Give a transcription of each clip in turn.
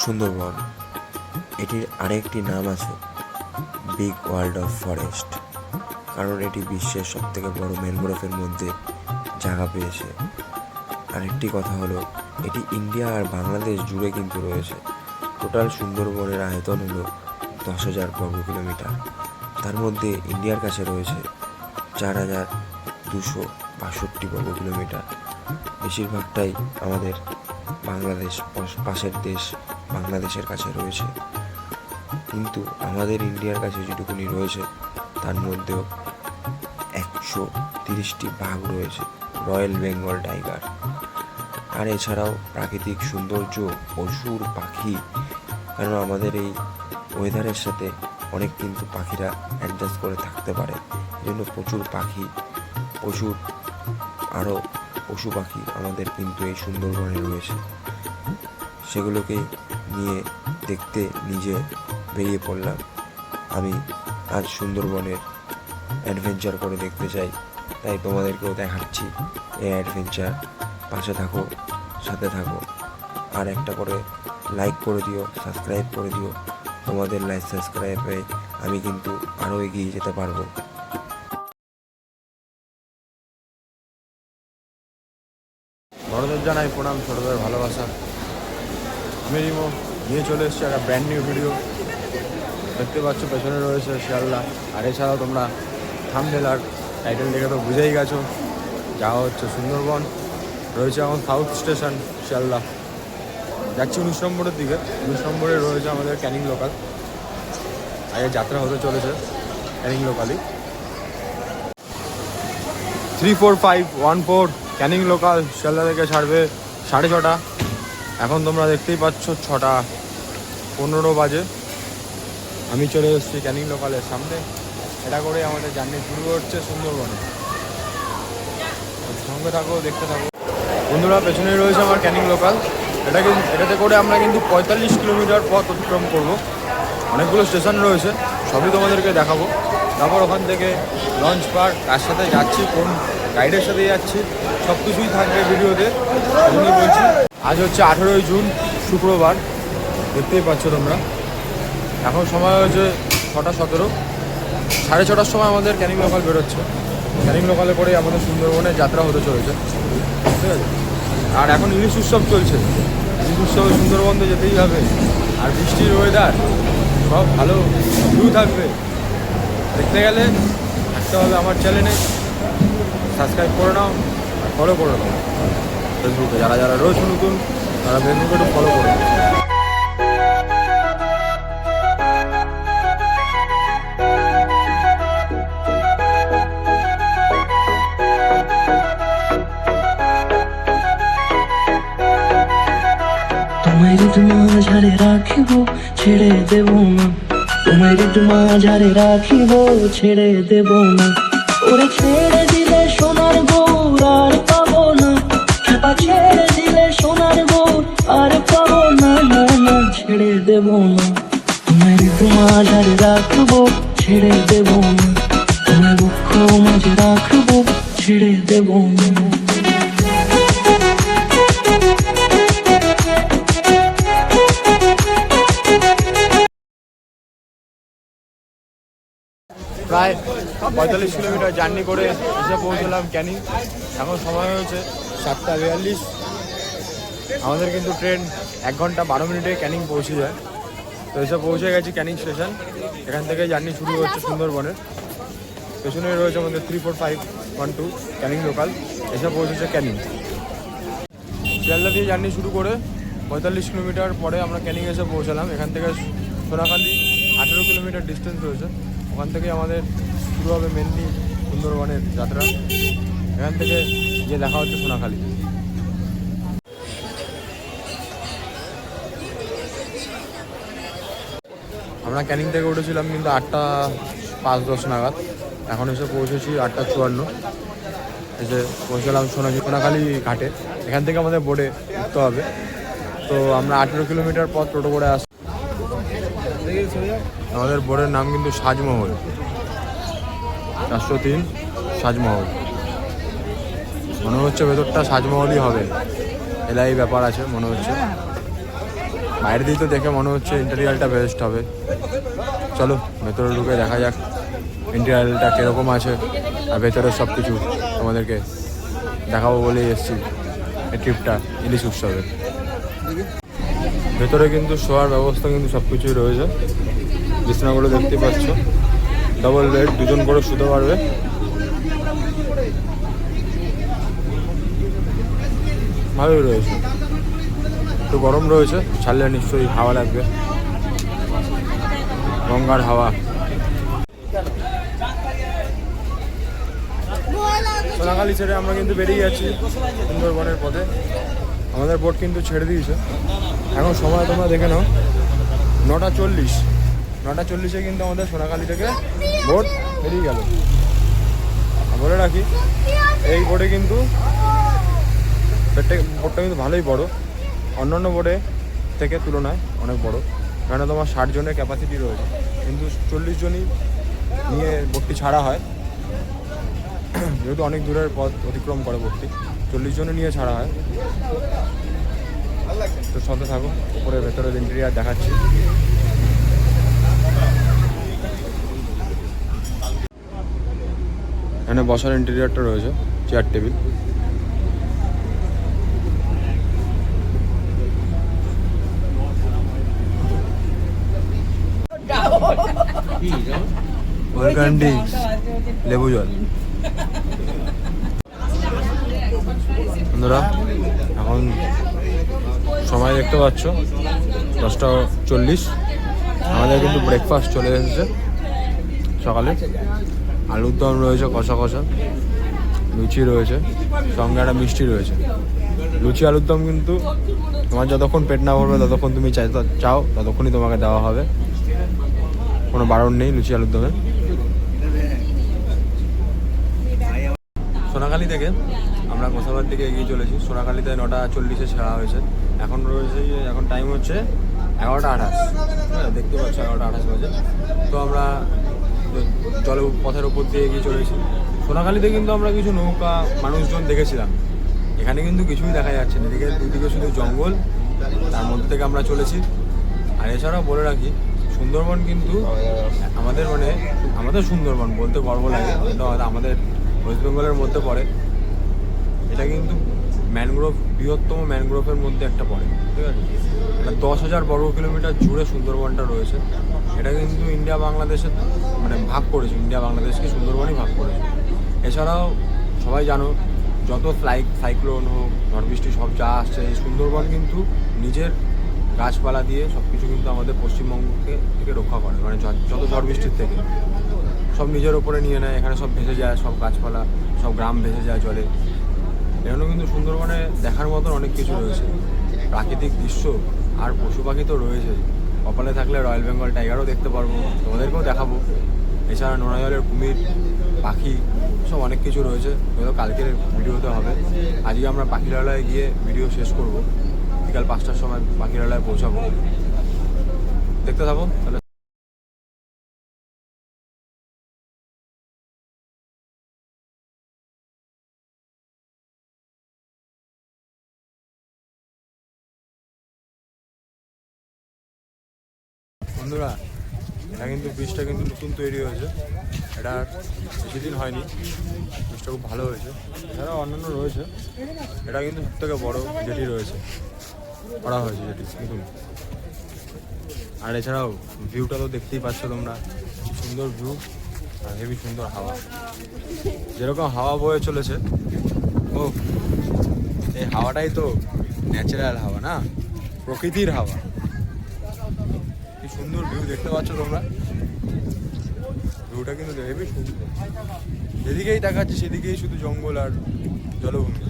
সুন্দরবন। এটির আরেকটি নাম আছে বিগ ওয়ার্ল্ড অফ ফরেস্ট। কারণ এটি বিশ্বের সবথেকে বড় ম্যানগ্রোভের মধ্যে জায়গা পেয়েছে। আরেকটি কথা হলো, এটি ইন্ডিয়া আর বাংলাদেশ জুড়ে কিন্তু রয়েছে। টোটাল সুন্দরবনের আয়তন হলো দশ হাজার বর্গ কিলোমিটার। তার মধ্যে ইন্ডিয়ার কাছে রয়েছে চার হাজার দুশো বাষট্টি বর্গ কিলোমিটার। বেশিরভাগটাই আমাদের বাংলাদেশ পাশের দেশ বাংলাদেশের কাছে রয়েছে। কিন্তু আমাদের ইন্ডিয়ার কাছে যেটুকুনি রয়েছে, তার মধ্যেও একশো তিরিশটি বাঘ রয়েছে, রয়্যাল বেঙ্গল টাইগার। আর এছাড়াও প্রাকৃতিক সৌন্দর্য, পশুর পাখি কারণ আমাদের এই ওয়েদারের সাথে অনেক কিন্তু পাখিরা অ্যাডজাস্ট করে থাকতে পারে। জন্য প্রচুর পাখি পশুর আরও পশু পাখি আমাদের কিন্তু এই সুন্দরবনে রয়েছে। সেগুলোকে নিয়ে দেখতে নিজে বেরিয়ে পড়লাম। আমি আজ সুন্দরবনের অ্যাডভেঞ্চার করে দেখতে চাই। তাই তোমাদেরকেও দেখাচ্ছি এই অ্যাডভেঞ্চার পাশে থাকো, সাথে থাকো। আর একটা করে লাইক করে দিও সাবস্ক্রাইব করে দিও। তোমাদের লাইক সাবস্ক্রাইবে আমি কিন্তু আরও এগিয়ে যেতে পারব। বড়দের জানাই প্রণাম, ছোটদের রিমো নিয়ে চলে এসেছি একটা ব্র্যান্ড নিউ ভিডিও দেখতে পাচ্ছ, পেছনে রয়েছে শিয়ালদা। আর এছাড়াও তোমরা থামনেল আর টাইটেল দেখে তো বুঝেই গেছো। যাওয়া হচ্ছে সুন্দরবন। রয়েছে এখন সাউথ স্টেশন শিয়ালদা। যাচ্ছি উনিশ নম্বরের দিকে। উনিশ নম্বরে রয়েছে আমাদের ক্যানিং লোকাল আগে যাত্রা হতে চলেছে Canning লোকালই three four five one four Canning local Sealdah থেকে ছাড়বে সাড়ে ছটা। এখন তোমরা দেখতেই পাচ্ছ ছটা পনেরো বাজে। আমি চলে এসেছি ক্যানিং লোকালের সামনে। এটা করে আমাদের জার্নি শুরু হচ্ছে সুন্দরবনে। সঙ্গে থাকো, দেখতে থাকো। বন্ধুরা, পেছনেই রয়েছে আমার ক্যানিং লোকাল। এটা কিন্তু এটাতে করে আমরা কিন্তু পঁয়তাল্লিশ কিলোমিটার পথ অতিক্রম করব। অনেকগুলো স্টেশন রয়েছে, সবই তোমাদেরকে দেখাবো। তারপর ওখান থেকে লঞ্চ পার্ক কার সাথে যাচ্ছি, কোন গাইডের সাথে যাচ্ছি সব কিছুই থাকবে ভিডিওতে। আজ হচ্ছে আঠেরোই জুন, শুক্রবার। দেখতেই পাচ্ছ তোমরা। এখন সময় হচ্ছে ছটা সতেরো। সাড়ে ছটার সময় আমাদের ক্যানিং লোকাল বেরোচ্ছে। ক্যানিং লোকালে করে আমাদের সুন্দরবনে যাত্রা হতে চলেছে। ঠিক আছে? আর এখন ইলিশ উৎসব চলছে। ইলিশ উৎসবে সুন্দরবন তো যেতেই হবে। আর বৃষ্টির ওয়েদার সব ভালো। ভিউ থাকবে। দেখতে গেলে থাকতে হবে আমার চ্যানেলে সাবস্ক্রাইব করে নাও আর ফলো করে নাও। ফেসবুকে। যারা যারা রয়েছে নতুন, তারা ফেসবুকে একটু ফলো করে নাও তোমায় মাঝারে রাখিব, ছেড়ে দেব না। তোমায় মাঝারে রাখিব, ছেড়ে দেব না। ওরে ছেড়ে দেব না। তোমায় মাঝারে রাখব, ছেড়ে দেব না। তোমায় বক্ষ মাঝে রাখব, ছেড়ে দেব না। প্রায় পঁয়তাল্লিশ কিলোমিটার জার্নি করে এসে পৌঁছলাম ক্যানিং। এখন সময় হয়েছে সাতটা বিয়াল্লিশ। আমাদের কিন্তু ট্রেন এক ঘণ্টা বারো মিনিটে ক্যানিং পৌঁছে যায়। তো এসে পৌঁছে গেছি ক্যানিং স্টেশন। এখান থেকে জার্নি শুরু হচ্ছে সুন্দরবনের। পেছনে রয়েছে আমাদের three four five one two Canning local. এসে পৌঁছেছে ক্যানিং। শিয়ালদা দিয়ে জার্নি শুরু করে পঁয়তাল্লিশ কিলোমিটার পরে আমরা ক্যানিং এসে পৌঁছালাম। এখান থেকে সোনাখালি আঠেরো কিলোমিটার ডিস্টেন্স রয়েছে। ওখান থেকে আমাদের শুরু হবে মেনলি সুন্দরবনের যাত্রা। এখান থেকে গিয়ে দেখা হচ্ছে সোনাখালি। আমরা ক্যানিং থেকে উঠেছিলাম কিন্তু আটটা পাঁচ দশ নাগাদ। এখন এসে পৌঁছেছি আটটা চুয়ান্ন। এসে পৌঁছলাম সোনাঝি সোনাখালি ঘাটে। এখান থেকে আমাদের বোর্ডে উঠতে হবে। তো আমরা আঠেরো কিলোমিটার পথ টোটো করে আস আমাদের বোর্ডের নাম কিন্তু সাজমহল। চারশো তিন সাজমহল। মনে হচ্ছে ভেতরটা সাজমহলই হবে। এলাই ব্যাপার আছে, মনে হচ্ছে। বাইরে দিয়ে তো দেখে মনে হচ্ছে ইন্টেরিয়ালটা বেস্ট হবে। চলো, ভেতরে ঢুকে দেখা যাক ইন্টেরিয়ালটা কীরকম আছে আর ভেতরে সব কিছু তোমাদেরকে দেখাবো বলেই এসেছি এই ট্রিপটা ইলিশ উৎসবে ভেতরে কিন্তু শোয়ার ব্যবস্থা কিন্তু সব কিছুই রয়েছে। বিছানাগুলো দেখতেই পাচ্ছ। ডবল বেড দুজন করে শুতে পারবে। ভালোই রয়েছে। একটু গরম রয়েছে, ছাড়লে নিশ্চয়ই হাওয়া লাগবে। গঙ্গার হাওয়া। সোনাখালি ছেড়ে আমরা কিন্তু বেরিয়ে যাচ্ছি সুন্দরবনের পথে। আমাদের বোট কিন্তু ছেড়ে দিয়েছে। এখন সময় তোমরা দেখে নাও। নটা চল্লিশ। নটা চল্লিশে কিন্তু আমাদের সোনাখালি থেকে বোট বেরিয়ে গেল। বলে রাখি, এই বোটে কিন্তু বোটটা কিন্তু ভালোই বড়। অন্যান্য বোটে থেকে তুলনায় অনেক বড়। কারণ তোমার ষাট জনের ক্যাপাসিটি রয়েছে। কিন্তু চল্লিশ জনই নিয়ে বোটটি ছাড়া হয়। যেহেতু অনেক দূরের পথ অতিক্রম করে বোটটি চল্লিশ জনে নিয়ে ছাড়া হয়। তো সাথে থাকো, উপরে ভেতরের ইন্টেরিয়ার দেখাচ্ছি। এখানে বসার ইন্টেরিয়ারটা রয়েছে চেয়ার টেবিল ওয়েলকান্ডি লেবু জল। বন্ধুরা, এখন সময় দেখতে পাচ্ছ, দশটা চল্লিশ। আমাদের কিন্তু ব্রেকফাস্ট চলে এসেছে সকালে। আলুর দম রয়েছে কষা কষা, লুচি রয়েছে, সঙ্গে একটা মিষ্টি রয়েছে। লুচি, আলুর দম কিন্তু তোমার যতক্ষণ পেট না ভরবে, ততক্ষণ তুমি চাই চাও, ততক্ষণই তোমাকে দেওয়া হবে। কোনো বারণ নেই লুচি আলুর দমে। সোনাখালি থেকে আমরা গোসাবার দিকে এগিয়ে চলেছি। সোনাখালিতে নটা চল্লিশে ছাড়া হয়েছে। এখন রয়েছে এখন টাইম হচ্ছে এগারোটা আঠাশ। হ্যাঁ দেখতে পাচ্ছ এগারোটা আঠাশ বাজে। তো আমরা জল পথের উপর দিয়ে এগিয়ে চলেছি। সোনাখালিতে কিন্তু আমরা কিছু নৌকা, মানুষজন দেখেছিলাম। এখানে কিন্তু কিছুই দেখা যাচ্ছে না। এদিকে দুদিকে শুধু জঙ্গল, তার মধ্যে থেকে আমরা চলেছি। আর এছাড়াও বলে রাখি সুন্দরবন কিন্তু আমাদের মানে আমাদের সুন্দরবন বলতে গর্ব লাগে আমাদের ওয়েস্ট বেঙ্গলের মধ্যে পড়ে। এটা কিন্তু ম্যানগ্রোভ বৃহত্তম ম্যানগ্রোভের মধ্যে একটা পড়ে, ঠিক আছে? দশ হাজার বর্গ কিলোমিটার জুড়ে সুন্দরবনটা রয়েছে। এটা কিন্তু ইন্ডিয়া বাংলাদেশের মানে ভাগ করেছে। ইন্ডিয়া, বাংলাদেশকে সুন্দরবনই ভাগ করেছে। এছাড়াও সবাই জানো, যত ফ্লাইক সাইক্লোন হোক ঝড় বৃষ্টি সব যা আসছে, এই সুন্দরবন কিন্তু নিজের গাছপালা দিয়ে সব কিছু কিন্তু আমাদের পশ্চিমবঙ্গকে থেকে রক্ষা করে মানে যত ঝড় বৃষ্টির থেকে। সব নিজের ওপরে নিয়ে নেয়, এখানে সব ভেসে যায়, সব গাছপালা, সব গ্রাম ভেসে যায় জলে। এখানেও কিন্তু সুন্দরবনে দেখার মতন অনেক কিছু রয়েছে। প্রাকৃতিক দৃশ্য আর পশু পাখি তো রয়েছে কপালে থাকলে রয়্যাল বেঙ্গল টাইগারও দেখতে পারব, তোমাদেরকেও দেখাবো। এছাড়া নোনা জলের কুমির, পাখি, সব অনেক কিছু রয়েছে। হয়তো কালকের ভিডিওতে হবে। আজকে আমরা পাখিরালয়ে গিয়ে ভিডিও শেষ করব। বিকাল পাঁচটার সময় পাখিরালয়ে পৌঁছাবো। দেখতে থাকো, তাহলে। বন্ধুরা, এটা কিন্তু ব্রিজটা কিন্তু নতুন তৈরি হয়েছে। এটা বেশি দিন হয়নি ব্রিজটা খুব ভালো হয়েছে। এছাড়াও অন্যান্য রয়েছে। এটা কিন্তু সব থেকে বড় যেটি রয়েছে। করা হয়েছে যেটি নতুন আর এছাড়াও ভিউটা তো দেখতেই পাচ্ছ তোমরা। সুন্দর ভিউ আর হেভি সুন্দর হাওয়া। যেরকম হাওয়া বয়ে চলেছে, ও, এই হাওয়াটাই তো ন্যাচারাল হাওয়া না? প্রকৃতির হাওয়া। কি সুন্দর ভিউ দেখতে পাচ্ছ তোমরা। ভিউটা কিন্তু হেভি সুন্দর। যেদিকেই দেখাচ্ছে সেদিকেই শুধু জঙ্গল আর জলভূমি।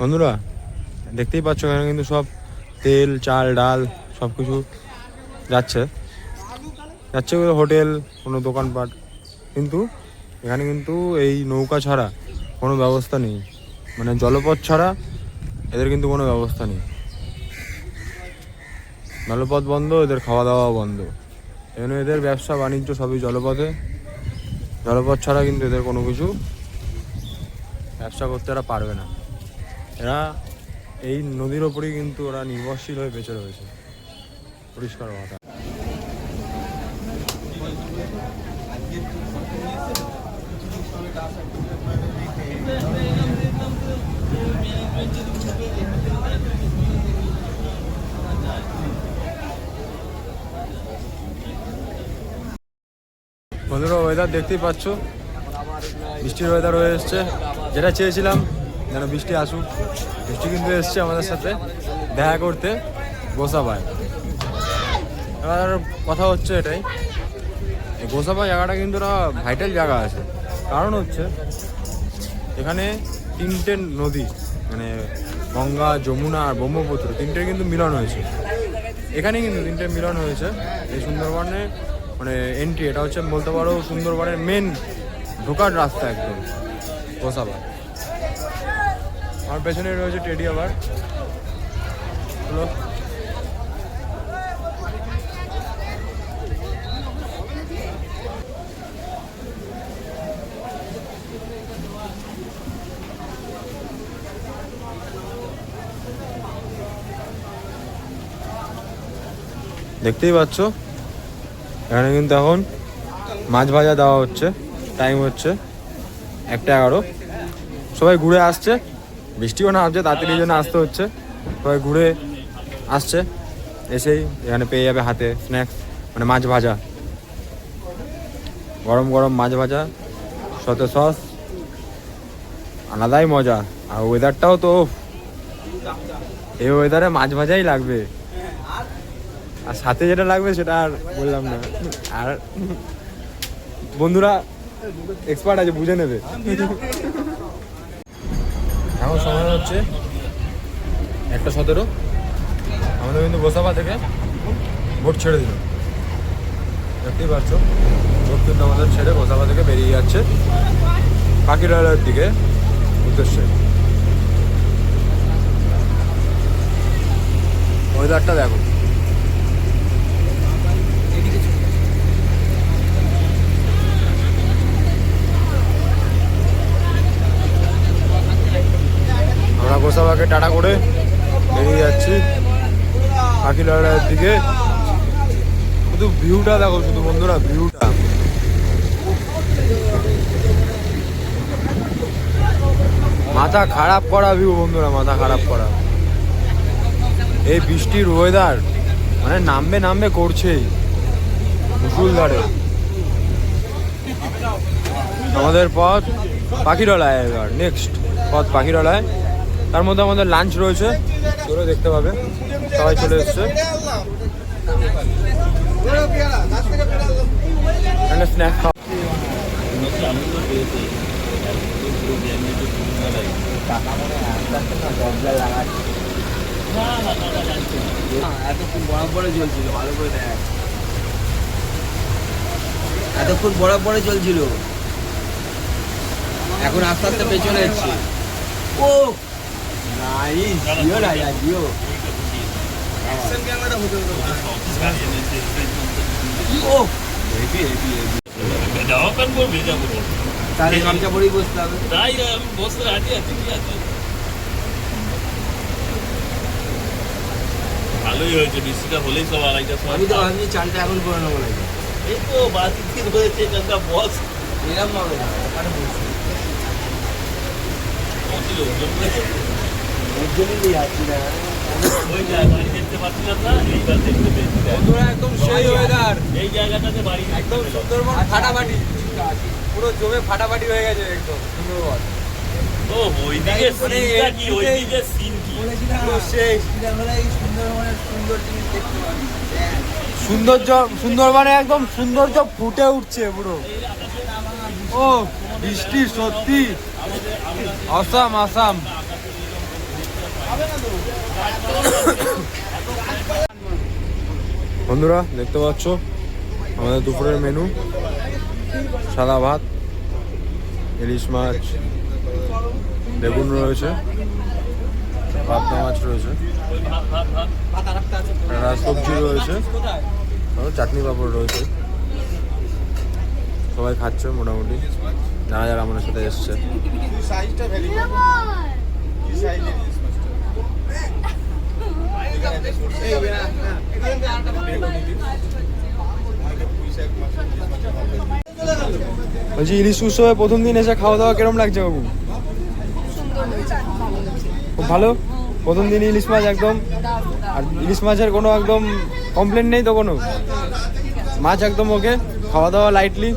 বন্ধুরা দেখতেই পাচ্ছ এখানে কিন্তু সব তেল, চাল, ডাল সব কিছু যাচ্ছে যাচ্ছে হোটেল, কোনো দোকানপাট। কিন্তু এখানে কিন্তু এই নৌকা ছাড়া কোনো ব্যবস্থা নেই। মানে জলপথ ছাড়া এদের কিন্তু কোনো ব্যবস্থা নেই। জলপথ বন্ধ, এদের খাওয়া দাওয়া বন্ধ। এখানে এদের ব্যবসা, বাণিজ্য সবই জলপথে। জলপথ ছাড়া কিন্তু এদের কোনো কিছু ব্যবসা করতে এরা পারবে না। এরা এই নদীর ওপরেই কিন্তু ওরা নির্ভরশীল হয়ে বেঁচে রয়েছে। পরিষ্কার কথা বন্ধুরা ওয়েদার দেখতেই পাচ্ছ। বৃষ্টির ওয়েদার হয়ে এসছে। যেটা চেয়েছিলাম যেন বৃষ্টি আসুক। বৃষ্টি কিন্তু এসছে আমাদের সাথে। দেখা করতে গোসাবায়। এবার কথা হচ্ছে এটাই। এই গোসাবা জায়গাটা কিন্তু না ভাইটাল জায়গা আছে। কারণ হচ্ছে, এখানে তিনটে নদী মানে গঙ্গা, যমুনা আর ব্রহ্মপুত্র, তিনটে কিন্তু মিলন হয়েছে। এখানে কিন্তু তিনটে মিলন হয়েছে। এই সুন্দরবনে মানে এন্ট্রি এটা হচ্ছে বলতে পারো সুন্দরবনের মেন ঢোকার রাস্তা একদম গোসাবা আমার পেছনে রয়েছে টেডি আবার। হলো দেখতেই পাচ্ছ? এখানে কিন্তু এখন মাছ ভাজা দেওয়া হচ্ছে টাইম হচ্ছে একটা এগারো। সবাই ঘুরে আসছে। বৃষ্টিও না আসছে তাড়াতাড়ি জন্য আসতে হচ্ছে। সবাই ঘুরে আসছে, এসেই এখানে পেয়ে যাবে হাতে স্ন্যাক্স মানে মাছ ভাজা। গরম গরম মাছ ভাজা সতে সস আলাদাই মজা। আর ওয়েদারটাও তো এই ওয়েদারে মাছ ভাজাই লাগবে। আর সাথে যেটা লাগবে সেটা আর বললাম না। আর বন্ধুরা এক্সপার্ট আছে, বুঝে নেবে। সময় হচ্ছে একটা সতেরো। আমাদের কিন্তু গোসাবা থেকে ভোট ছেড়ে দিল। দেখতেই পাচ্ছ, ভোট কিন্তু আমাদের ছেড়ে গোসাবা থেকে বেরিয়ে যাচ্ছে পাখিরালার দিকে উদ্দেশ্যে। ওয়েদারটা দেখো। টাটা করে বেরিয়ে যাচ্ছি। পাখিলাড়ার দিকে। শুধু ভিউটা দেখো, শুধু বন্ধুরা, ভিউটা। মাথা খারাপ করা ভিউ বন্ধুরা, মাথা খারাপ করা। এই বৃষ্টির ওয়েদার মানে নামবে নামবে করছেই। মুসুলধারে। আমাদের পথ পাখিরালয় এবার নেক্সট পথ পাখিরালয়। তার মধ্যে আমাদের লাঞ্চ রয়েছে। দেখতে পাবে। সবাই চলে এসছে। এতক্ষণ বরাবরে বরাবরে চলছিল। এখন আস্তে আস্তে পেছনে এসছে। ও! নাইস জিও রাজা জিও ও হেভি হেভি হেভি জামা প্যান্ট পরবি যাব তাহলে গামছা পরেই বসতে হবে তাই আমি বসে রাজি আছি কি আছে ভালোই হয়েছে বৃষ্টিটা হলেই সব আড়াইটার সময় আমি তো ভাবছি চানটা এখন করে নেব নাকি? এই তো বাতি দিন হয়েছে বস এরম হবে না ওখানে বসছি একদম সেই ওয়েদার এই জায়গাটাতে বাড়ি একদম সুন্দরবন ফাটাফাটি। পুরো জমে ফাটাফাটি হয়ে গেছে একদম সুন্দরবন। ও ওইদিকে মানে সিনটা কি? ওইদিকে সিন কি? পুরো সেই। সৌন্দর্য সুন্দরবনে একদম সৌন্দর্য ফুটে উঠছে পুরো। ও বৃষ্টি সত্যি। আসাম আসাম। বন্ধুরা, দেখতে পাচ্ছ? আমাদের দুপুরের মেনু সাদা ভাত, ইলিশ মাছ, বেগুন রয়েছে, পাবদা মাছ রয়েছে সবজি রয়েছে চাটনি পাঁপড় রয়েছে। সবাই খাচ্ছে মোটামুটি। যারা যারা আমাদের সাথে এসছে। বলছি, ইলিশ উৎসবে প্রথম দিন এসে খাওয়া দাওয়া কিরম লাগছে বাবু? খুব ভালো? প্রথম দিন ইলিশ মাছ একদম? আর ইলিশ মাছের কোনো একদম কমপ্লেন নেই তো কোনো? মাছ একদম ওকে, খাওয়া দাওয়া লাইটলি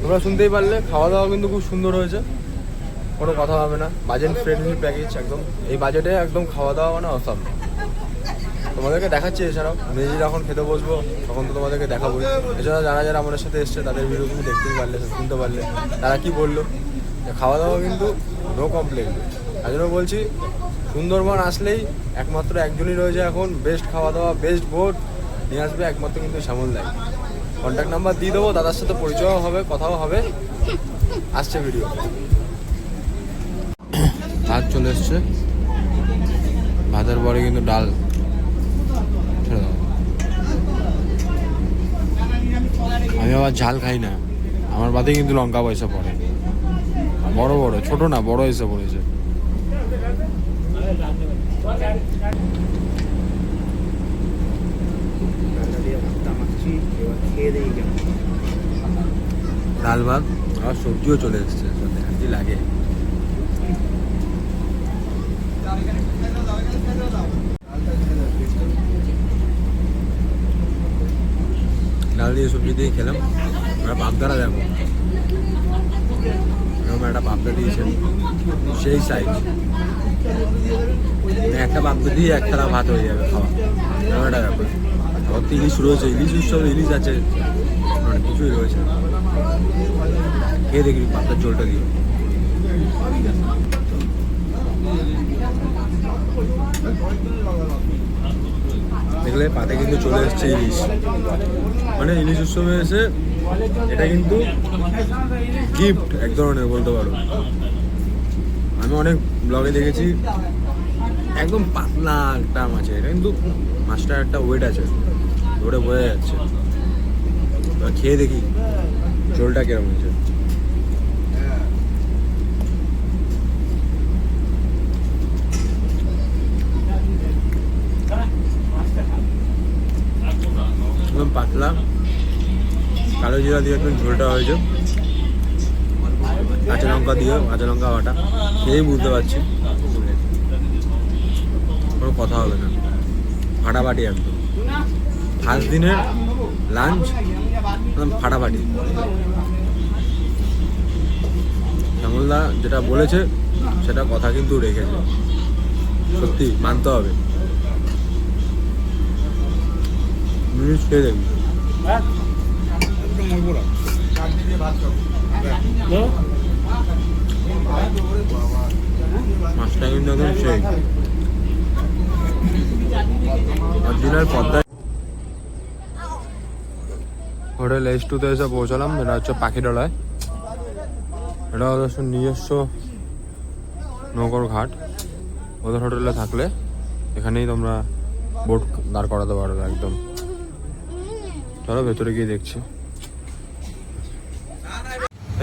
তোমরা শুনতেই পারলে, খাওয়া দাওয়া কিন্তু খুব সুন্দর হয়েছে। কোনো কথা হবে না। বাজেট ফ্রেন্ডলি প্যাকেজ একদম। এই বাজেটে একদম খাওয়া দাওয়া মানে অসম তোমাদেরকে দেখাচ্ছি এছাড়াও। নিজে যখন খেতে বসবো, তখন তো তোমাদেরকে দেখাবো এছাড়া যারা যারা আমাদের সাথে এসছে, তাদের ভিডিও তুমি দেখতেই পারলে, শুনতে পারলে, তারা কি বলল? খাওয়া দাওয়া কিন্তু নো কমপ্লেন তাই জন্য বলছি, সুন্দরবন আসলেই একমাত্র একজনই রয়েছে এখন। বেস্ট খাওয়া দাওয়া বেস্ট বোট নিয়ে আসবে একমাত্র কিন্তু শ্যামল দাই। কন্ট্যাক্ট নাম্বার দিয়ে দেবো, দাদার সাথে পরিচয়ও হবে, কথাও হবে। আসছে ভিডিও চলে এসছে। ভাতের পরে কিন্তু ডাল। আমি আবার ঝাল খাই না। আমার বাদে কিন্তু লঙ্কা পয়সা পড়ে। বড় বড়, ছোট না, বড় এসে পড়েছে। ডাল ভাত আর সবজিও চলে এসছে। কি লাগে ডাল দিয়ে সবজি দিয়ে খেলাম। আর পাবদারা দেখো। এরকম একটা পাবদা দিয়েছে সেই সাইজ একটা পাবদা দিয়ে এক থালা ভাত হয়ে যাবে খাওয়া। এরকম একটা ব্যাপার। আবার তো ইলিশ রয়েছে। ইলিশ উৎসব ইলিশ আছে। অনেক কিছুই রয়েছে। খেয়ে দেখি পাবদার জলটা দিয়ে। দেখলে পাতে কিন্তু চলে এসছে ইলিশ। মানে ইলিশ উৎসবে এসে এটা কিন্তু গিফট এক ধরনের বলতে পারো। আমি অনেক ব্লগে দেখেছি, একদম পাতলা একটা মাছ এটা কিন্তু মাছটার একটা ওয়েট আছে, ধরে বোঝা যাচ্ছে। খেয়ে দেখি, ঝোলটা কিরম হয়েছে। একদম পাতলা। কালো জিরা দিয়ে একদম ঝোলটা হয়েছে। কাঁচা লঙ্কা দিয়ে কাঁচা লঙ্কা বাটা। খেয়েই বুঝতে পারছি। কোনো কথা হবে না। ফাটাফাটি একদম। ফার্স্ট দিনের লাঞ্চ, একদম ফাটাফাটি। শ্যামলদা যেটা বলেছে, সেটা কথা কিন্তু রেখেছে। সত্যি, মানতে হবে। মিনিট খেয়ে দেখবি। মাছটা কিন্তু একদম সেই। অরিজিনাল পদ্মা। হোটেল এইচ টুতে এসে পৌঁছালাম এটা হচ্ছে পাখিডলায়। এটা হচ্ছে নিজস্ব নৌকর ঘাট। ওদের হোটেলে থাকলে এখানেই তোমরা বোট দাঁড় করাতে পারবে একদম। চলো ভেতরে গিয়ে দেখছি।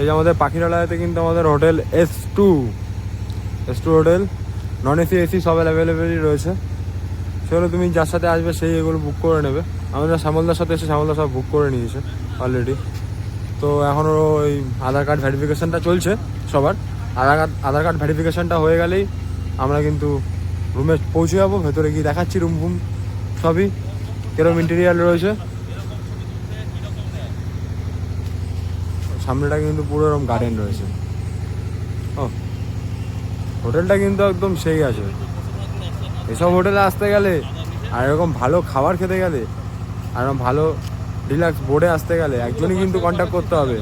এই যে আমাদের পাখিরালয়তে কিন্তু আমাদের hotel S two S two hotel non AC AC সব অ্যাভেলেবেলই রয়েছে। সেগুলো তুমি যার সাথে আসবে, সেই এগুলো বুক করে নেবে। আমাদের শ্যামলদার সাথে এসে শ্যামলদা সব বুক করে নিয়েছে অলরেডি তো এখনও ওই আধার কার্ড ভেরিফিকেশনটা চলছে সবার। আধার কার্ড আধার কার্ড ভেরিফিকেশনটা হয়ে গেলেই আমরা কিন্তু রুমে পৌঁছে যাব। ভেতরে গিয়ে দেখাচ্ছি রুম ফুম সবই। কিরম ইন্টেরিয়ার রয়েছে। সামনেটা কিন্তু পুরো এরকম গার্ডেন রয়েছে। ও হোটেলটা কিন্তু একদম সেই আছে। এসব হোটেলে আসতে গেলে আর এরকম ভালো খাবার খেতে গেলে আর এরকম ভালো রিল্যাক্স বোর্ডে আসতে গেলে একজনই কিন্তু কন্ট্যাক্ট করতে হবে।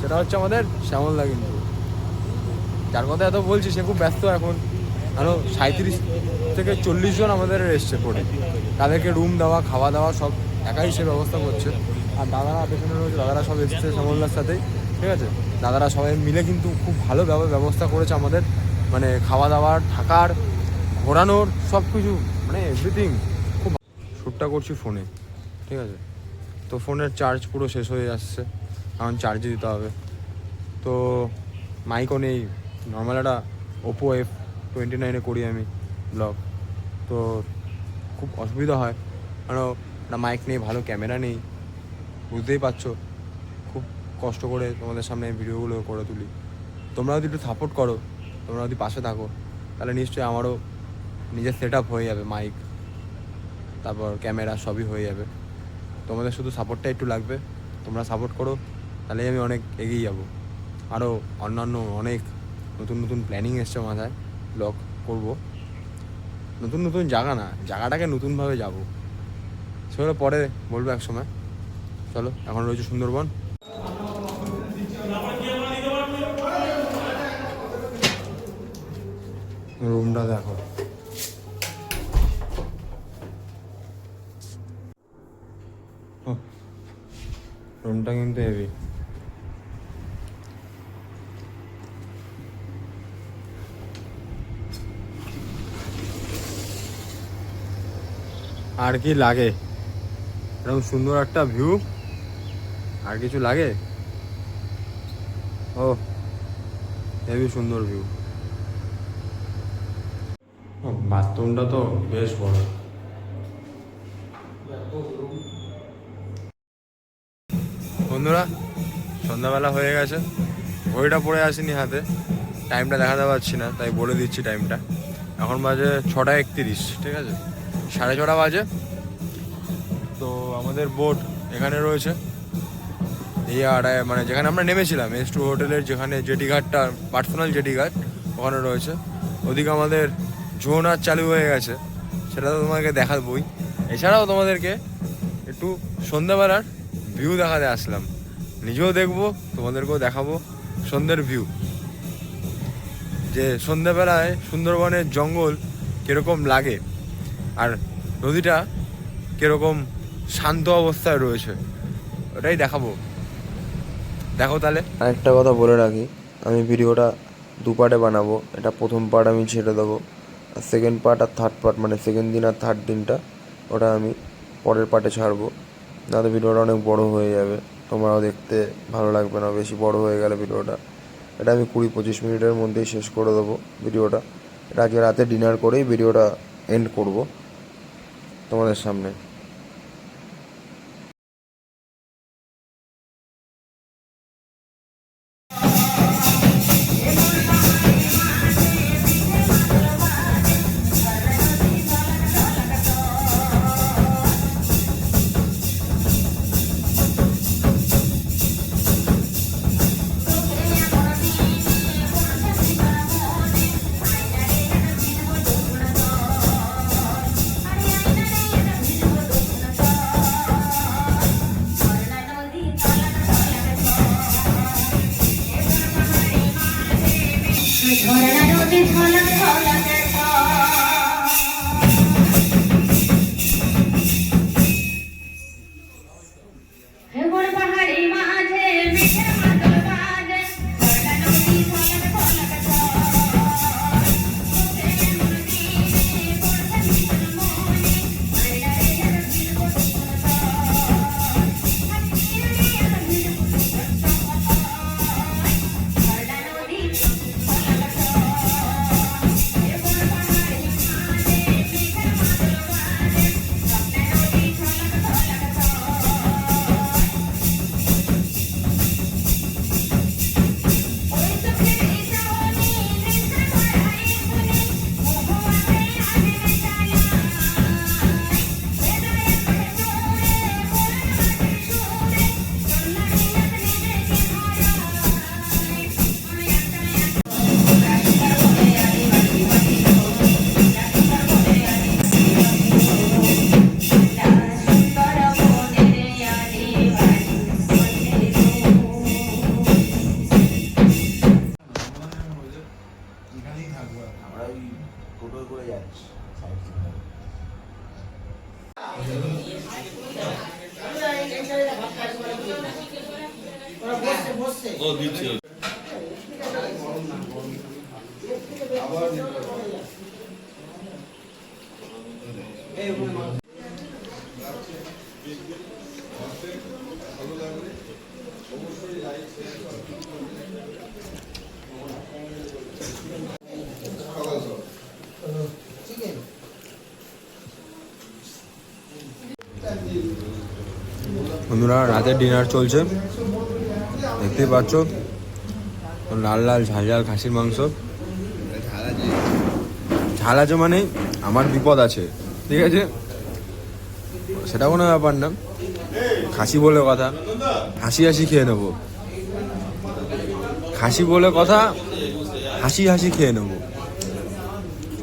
সেটা হচ্ছে আমাদের শ্যামলদা কিন্তু। যার কথা এত বলছি, সে খুব ব্যস্ত এখন। আরও সাঁত্রিশ থেকে চল্লিশ জন আমাদের এসছে পড়ে তাদেরকে রুম দেওয়া, খাওয়া দাওয়া সব একাই সে ব্যবস্থা করছে। আর দাদারা পেছনে রয়েছে, দাদারা সব এসছে শ্যামলদার সাথেই, ঠিক আছে? দাদারা সবাই মিলে কিন্তু খুব ভালো ব্যবস্থা করেছে আমাদের মানে খাওয়া দাওয়ার থাকার, ঘোরানোর সব কিছু মানে এভরিথিং খুব শ্যুটটা করছি ফোনে, ঠিক আছে? তো ফোনের চার্জ পুরো শেষ হয়ে যাচ্ছে এখন চার্জে দিতে হবে। তো মাইকও নেই নর্মাল একটা ওপো এফ টোয়েন্টি নাইনে করি আমি ব্লগ তো খুব অসুবিধা হয়, কারণ না মাইক নেই, ভালো ক্যামেরা নেই। বুঝতেই পারছ, খুব কষ্ট করে তোমাদের সামনে ভিডিওগুলো করে তুলি। তোমরা যদি একটু সাপোর্ট করো, তোমরা যদি পাশে থাকো, তাহলে নিশ্চয়ই আমারও নিজের সেট আপ হয়ে যাবে মাইক তারপর ক্যামেরা সবই হয়ে যাবে। তোমাদের শুধু সাপোর্টটা একটু লাগবে, তোমরা সাপোর্ট করো, তাহলেই আমি অনেক এগিয়ে যাব। আরও অন্যান্য অনেক নতুন নতুন প্ল্যানিং এসছে মাথায় ব্লগ করব। নতুন নতুন জায়গা না, জায়গাটাকে নতুনভাবে যাব। সেগুলো পরে বলব এক সময় চলো, এখন রয়েছে সুন্দরবন। রুমটা দেখো। রুমটা কিন্তু হেভি আর কি লাগে? এরকম সুন্দর একটা ভিউ আর কিছু লাগে? ও, হেভি সুন্দর ভিউ বাথরুমটা তো বেশ বড়। বন্ধুরা, সন্ধ্যাবেলা হয়ে গেছে। ঘড়িটা পড়ে আসেনি হাতে। টাইমটা দেখাতে পারছি না, তাই বলে দিচ্ছি টাইমটা এখন বাজে ছটা একত্রিশ, ঠিক আছে? সাড়ে ছটা বাজে। তো আমাদের বোট এখানে রয়েছে। আড়ায় মানে যেখানে আমরা নেমেছিলাম এস টু হোটেলের যেখানে জেটি ঘাটটা পার্সোনাল জেটি ঘাট, ওখানে রয়েছে। ওদিকে আমাদের জোন আর চালু হয়ে গেছে, সেটা তো তোমাকে দেখাবই। এছাড়াও তোমাদেরকে একটু সন্ধ্যাবেলার ভিউ দেখাতে আসলাম। নিজেও দেখব, তোমাদেরকেও দেখাবো সন্ধ্যের ভিউ যে সন্ধ্যাবেলায় সুন্দরবনের জঙ্গল কীরকম লাগে, আর নদীটা কীরকম শান্ত অবস্থায় রয়েছে, ওটাই দেখাবো। দেখো তাহলে। আরেকটা কথা বলে রাখি, আমি ভিডিওটা দু পার্টে বানাবো। এটা প্রথম পার্ট আমি ছেড়ে দেবো, আর সেকেন্ড পার্ট আর থার্ড পার্ট মানে সেকেন্ড দিন আর থার্ড দিনটা ওটা আমি পরের পার্টে ছাড়বো। যাতে ভিডিওটা অনেক বড় হয়ে যাবে, তোমরাও দেখতে ভালো লাগবে না, বেশি বড় হয়ে গেলে ভিডিওটা। এটা আমি কুড়ি পঁচিশ মিনিটের মধ্যেই শেষ করে দেবো ভিডিওটা। এটা আজকে রাতে ডিনার করেই ভিডিওটা এন্ড করব তোমাদের সামনে। বন্ধুরা রাতের ডিনার চলছে। দেখতে পাচ্ছ লাল লাল ঝাল ঝাল খাসির মাংস। ঝাল মানে আমার বিপদ আছে, ঠিক আছে? সেটা কোনো ব্যাপার না। খাসি বলে কথা। হাসি হাসি খেয়ে নেব। খাসি বলে কথা, হাসি হাসি খেয়ে নেব।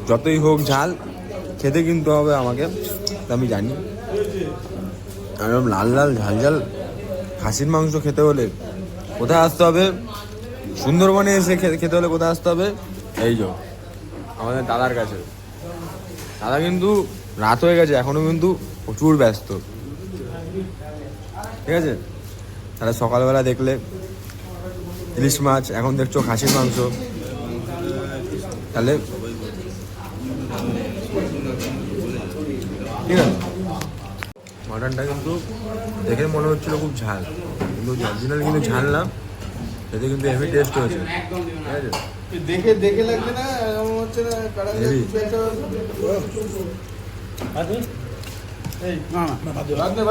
যতই হোক ঝাল, খেতে কিন্তু হবে আমাকে আমি জানি। এরকম লাল লাল, ঝাল ঝাল, খাসির মাংস খেতে হলে কোথায় আসতে হবে? সুন্দরবনে এসে খেতে হলে কোথায় আসতে হবে? এই যো। আমাদের দাদার কাছে। দাদা কিন্তু রাত হয়ে গেছে, এখনও কিন্তু প্রচুর ব্যস্ত। ঠিক আছে? তাহলে সকালবেলা দেখলে ইলিশ মাছ, এখন দেখছ খাসির মাংস। তাহলে ঠিক আছে? মাটনটা কিন্তু দেখে মনে হচ্ছিল খুব ঝাল। কিন্তু অরিজিনাল কিন্তু ঝাল না এতে কিন্তু হেভি টেস্ট হয়েছে। ঠিক আছে? দেখে দেখে লাগবে না হচ্ছে না কারণ ভাত নে, নে।